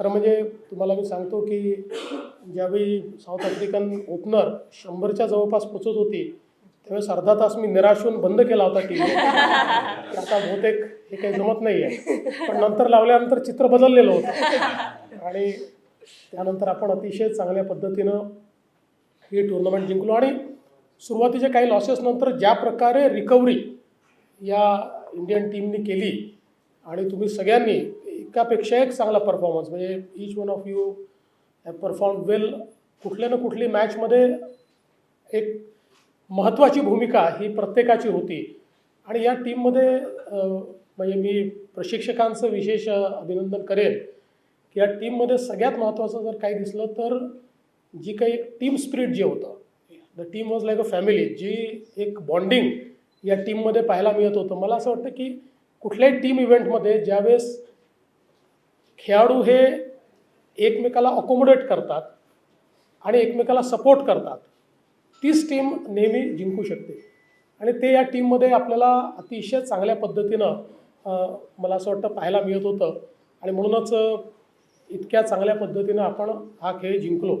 खरं म्हणजे तुम्हाला मी सांगतो की ज्यावेळी साऊथ आफ्रिकन ओपनर शंभरच्या जवळपास पोचत होती त्यावेळेस अर्धा तास मी निराश होऊन बंद केला होता टी व्ही आता बहुतेक हे काही जमत नाही आहे पण नंतर लावल्यानंतर चित्र बदललेलं होतं. आणि त्यानंतर आपण अतिशय चांगल्या पद्धतीनं ही टुर्नामेंट जिंकलो. आणि सुरुवातीचे काही लॉसेस नंतर ज्या प्रकारे रिकव्हरी या इंडियन टीमने केली आणि तुम्ही सगळ्यांनी एकापेक्षा एक चांगला परफॉर्मन्स म्हणजे each one of you have perform well कुठल्या ना कुठली मॅचमध्ये एक महत्त्वाची भूमिका ही प्रत्येकाची होती. आणि या टीममध्ये म्हणजे मी प्रशिक्षकांचं विशेष अभिनंदन करेन की या टीममध्ये सगळ्यात महत्त्वाचं जर काही दिसलं तर जी काही टीम स्पिरिट जे होतं the team was like a family जी एक बॉन्डिंग या टीममध्ये पाहायला मिळत होतं. मला असं वाटतं की कुठल्याही टीम इव्हेंटमध्ये ज्यावेळेस खेळाडू हे एकमेकाला अकोमोडेट करतात आणि एकमेकाला सपोर्ट करतात. तीच टीम नेहमी जिंकू शकते. आणि ते या टीममध्ये आपल्याला अतिशय चांगल्या पद्धतीनं मला असं वाटतं पाहायला मिळत होतं. आणि म्हणूनच इतक्या चांगल्या पद्धतीनं आपण हा खेळ जिंकलो.